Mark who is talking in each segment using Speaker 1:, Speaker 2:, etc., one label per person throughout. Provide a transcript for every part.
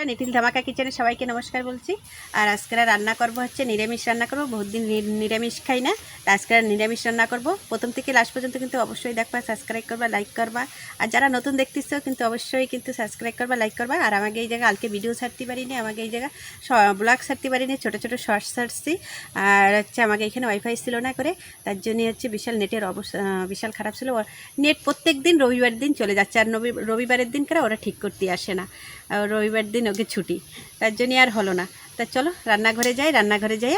Speaker 1: বন্ধুরা নিটিল ধামাকা কিচেনে সবাইকে নমস্কার বলছি। আর আজকে রান্না করব হচ্ছে নিরামিষ রান্না করব। বহুত দিন নি- নিরামিষ খাই না। তা আজকে নিরামিষ রান্না করব। প্রথম থেকে লাস্ট পর্যন্ত কিন্তু অবশ্যই দেখবা সাবস্ক্রাইব করবা লাইক করবা। আর যারা নতুন দেখতেছো কিন্তু অবশ্যই কিন্তু সাবস্ক্রাইব করবা লাইক করবা। আর আমাকে এই জায়গায় আলকে ভিডিও ছাড়তে পারিনি, আমাকে এই জায়গায় ব্লগ ছাড়তে পারিনি, ছোটো ছোটো শর্টস ছাড়ছি। আর হচ্ছে আমাকে এখানে ওয়াইফাই ছিল না করে, তার জন্য হচ্ছে বিশাল নেটের অবস্থা বিশাল খারাপ ছিল। নেট প্রত্যেক দিন রবিবার দিন চলে যাচ্ছে। আর রবিবারের দিন করে ওরা ঠিক করতে আসে না। রবিবার দিন ওকে ছুটি, তার জন্যই আর হলো না। তা চলো, রান্নাঘরে যাই রান্নাঘরে যাই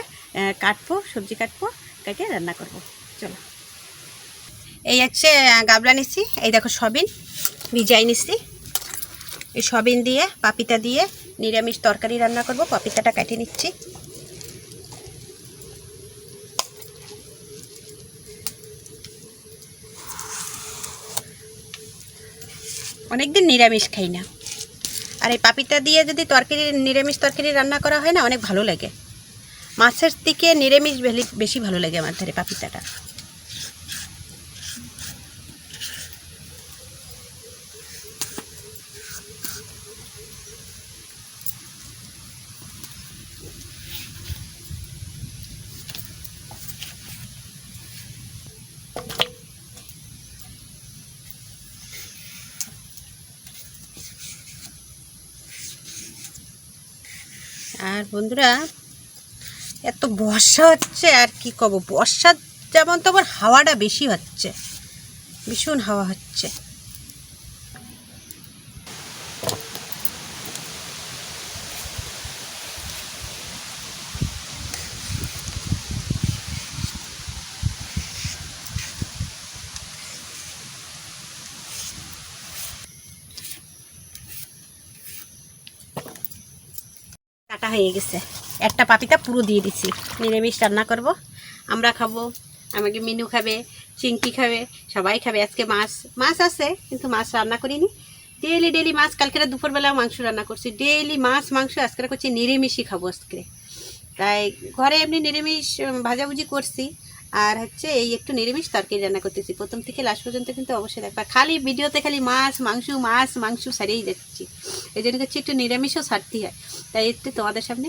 Speaker 1: কাটবো, সবজি কাটবো, কেটে রান্না করব। চলো। এই হচ্ছে গাবলা নিচ্ছি। এই দেখো সবিন, ভিজাই নিচ্ছি। এই সবিন দিয়ে, পাপিতা দিয়ে নিরামিষ তরকারি রান্না করব। পাপিতাটা কেটে নিচ্ছি। অনেকদিন নিরামিষ খাই না। আর এই পাপিতা দিয়ে যদি তরকারি, নিরামিষ তরকারি রান্না করা হয় না, অনেক ভালো লাগে। মাছের দিকে নিরামিষ বেশি ভালো লাগে আমার ধারে পাপিতাটা আর বন্ধুরা, এত বর্ষা হচ্ছে, আর কি কব বর্ষার যেমন তেমন হাওয়াটা বেশি হচ্ছে, ভীষণ হাওয়া হচ্ছে। হয়ে গেছে। একটা পাপিতা পুরো দিয়ে দিছি। নিরামিষ রান্না করব। আমরা খাব। আমাকে মিনু খাবে চিংকি খাবে, সবাই খাবে। আজকে মাছ মাছ আছে, কিন্তু মাছ রান্না করিনি। ডেলি ডেলি মাছ। কালকে দুপুরবেলা মাংস রান্না করছি। ডেলি মাছ, মাংস, আজকে করছি নিরামিষই খাব আজকে। তাই ঘরে এমনি নিরামিষ ভাজাভুজি করছি। আর হচ্ছে এই একটু নিরামিষ তরকারি রান্না করতেছি। প্রথম থেকে লাস্ট পর্যন্ত কিন্তু অবশ্যই দেখবা। খালি ভিডিওতে খালি মাছ, মাংস মাছ, মাংস সারিয়েই যাচ্ছি এই জন্য হচ্ছে একটু নিরামিষও ছাড়তে হয়। তাই একটু তোমাদের সামনে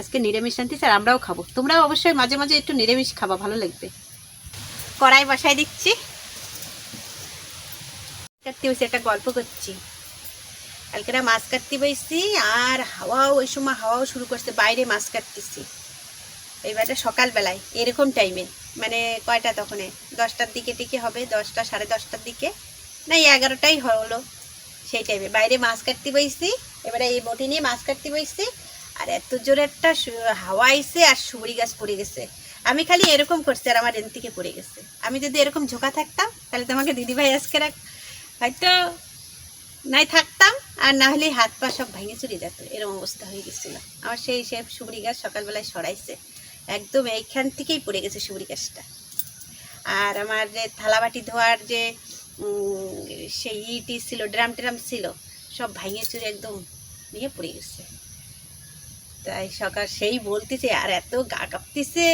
Speaker 1: আজকে নিরামিষ আনতেছি আর আমরাও খাব। তোমরাও অবশ্যই মাঝে মাঝে একটু নিরামিষ খাবা, ভালো লাগবে। কড়াই বসাই দিচ্ছি। কাটতে বসে একটা গল্প করছি। কালকেরা মাছ কাটতে বসছি আর হাওয়াও, ওই সময় হাওয়াও শুরু করছে, বাইরে মাছ কাটতেছি। এইবারে সকালবেলায়, এরকম টাইমে মানে কয়টা তখন? দশটার দিকে টিকে হবে, দশটা, সাড়ে দশটার দিকে। না এগারোটাই হলো সেই টাইমে বাইরে মাছ কাটতে বসছি এবারে এই বটি নিয়ে মাছ কাটতে বসছি আর এত জোরে একটা হাওয়া আইছে আর সুবরি গাছ পড়ে গেছে। আমি খালি এরকম করছি আর আমার রেন থেকে পড়ে গেছে। আমি যদি এরকম ঝোঁকা থাকতাম, তাহলে তোমাকে দিদিভাই আজকে রাখ হয়তো নাই থাকতাম, আর না হলে হাত পা সব ভেঙে চুরি যেত। এরকম অবস্থা হয়ে গেছিল। আমার সেই সে সুবরি গাছ সকালবেলায় সরাইছে। একদম এইখান থেকেই পড়ে গেছে সুবরি গাছটা। আর আমার যে থালাবাটি ধোয়ার যে সেই ইটি ছিল, ড্রাম ট্রাম ছিল, সব ভাঙে চুরে একদম নিয়ে পড়ে গেছে। তাই সকাল সেই বলতেছে, আর এত গা কাঁপতেছে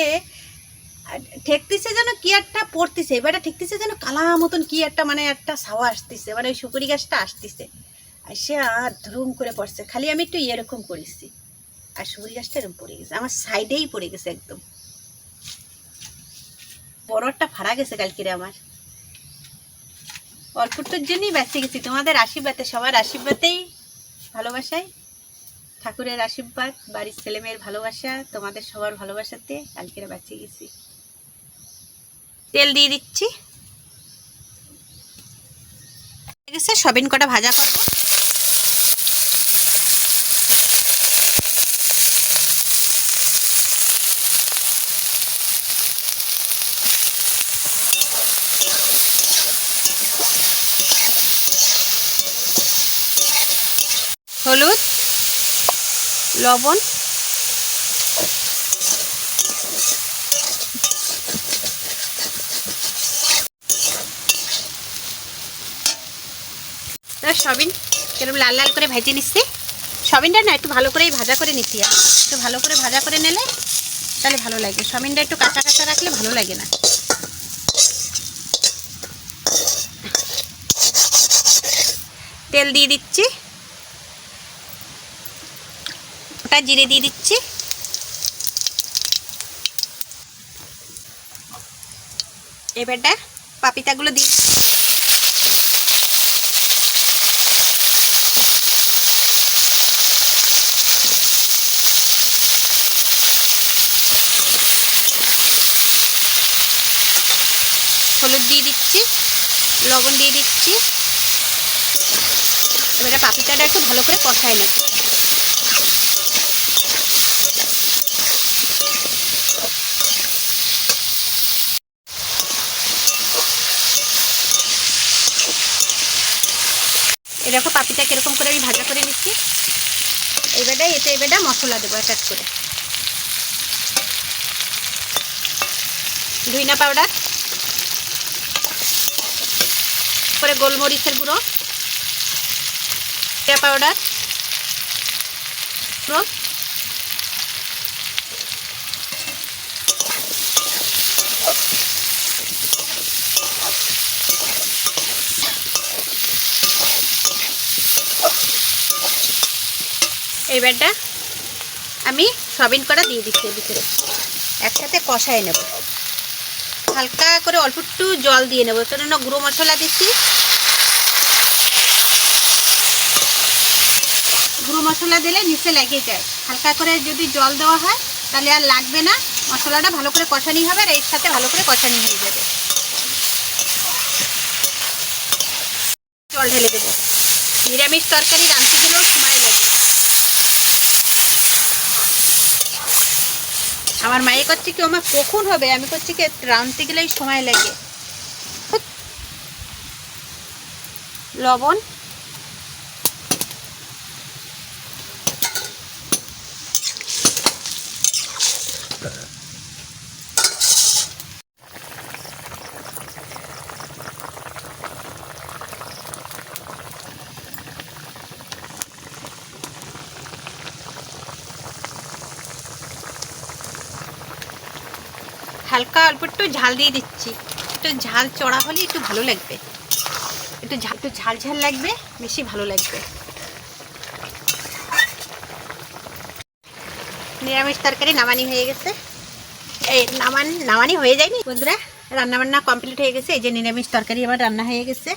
Speaker 1: ঠেকতেছে যেন কি একটা পড়তেছে, এবারে ঠেকতেছে যেন কালা মতন কি একটা মানে একটা ছাওয়া আসতেছে মানে ওই সুপুরি গাছটা আসতেছে। আর সে আর ধুম করে পড়ছে, খালি আমি একটু এরকম করেছি। আর সুপুরি গাছটা এরকম পড়ে গেছে। আমার সাইডেই পড়ে গেছে একদম। বড়টা ফাড়া গেছে কালকেরে আমার। অল্পটার জন্যই বেঁচে গেছি। তোমাদের আশীর্বাদে, সবার আশীর্বাদেই ভালোবাসায় ঠাকুরের আশীর্বাদ, বাড়ির ছেলেমেয়ের ভালোবাসা, তোমাদের সবার ভালোবাসাতে কালকেরে বেঁচে গেছি। তেল দিয়ে দিচ্ছি। সবিন কটা ভাজা করব। হলুদ, লবণ সবিন এরকম লাল লাল করে ভেজে নিচ্ছি। সবিনটা না একটু ভালো করেই ভাজা করে নিচ্ছি একটু ভালো করে ভাজা করে নিলে তাহলে ভালো লাগে। সবিনটা একটু কাঁচা কাঁচা রাখলে ভালো লাগে না। তেল দিয়ে দিচ্ছি। গোটা জিরে দিয়ে দিচ্ছি। এবারটা পাপিতাগুলো দিয়ে হলুদ দিয়ে দিচ্ছি, লবণ দিয়ে দিচ্ছি। এবারে পাপিটাটা একটু ভালো করে কষায় নেব এরকম পাপিটা কীরকম করে আমি ভাজা করে নিচ্ছি। এবারে এতে এবারে মশলা দেবো এক এক করে। ধুইনা পাউডার। পরে গোলমরিচের গুঁড়ো। পাউডার। গুঁড়ো এইবারটা আমি সবিন করা দিয়ে দিচ্ছি ভিতরে একসাথে কষায় নেব। হালকা করে অল্প একটু জল দিয়ে নেব, কেননা গুঁড়ো মশলা দিচ্ছি। গুঁড়ো মশলা দিলে নিচে লেগে যায়। হালকা করে যদি জল দেওয়া হয়, তাহলে আর লাগবে না। মশলাটা ভালো করে কষানি হবে আর এর সাথে ভালো করে কষানি হয়ে যাবে। জল ঢেলে দেবো। নিরামিষ তরকারি রাঁধতে গেলেও সময় লাগে। আমার মায়ে করছে কি আমার কখন হবে? আমি করছি কি, রাঁধতে গেলেই সময় লাগে। লবণ। হালকা, অল্প একটু ঝাল দিয়ে দিচ্ছি। একটু ঝাল চড়া হলে একটু ভালো লাগবে। একটু ঝাল একটু ঝাল ঝাল লাগবে, বেশি ভালো লাগবে। নিরামিষ তরকারি নামানি হয়ে গেছে। এই নামান, নামানি হয়ে যায়নি বন্ধুরা। রান্নাবান্না কমপ্লিট হয়ে গেছে। এই যে নিরামিষ তরকারি আমার রান্না হয়ে গেছে।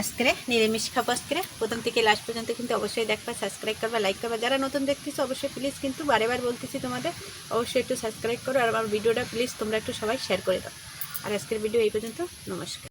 Speaker 1: আজকে নিরামিষ খাব আজকে। প্রথম থেকে লাস্ট পর্যন্ত কিন্তু অবশ্যই দেখবা সাবস্ক্রাইব করবা লাইক করবা। যারা নতুন দেখতেছো, অবশ্যই প্লিজ কিন্তু বারেবার বলতেছি তোমাদের, অবশ্যই একটু সাবস্ক্রাইব করো। আর আমার ভিডিওটা প্লিজ তোমরা একটু সবাই শেয়ার করে দাও। আর আজকের ভিডিও এই পর্যন্ত, নমস্কার।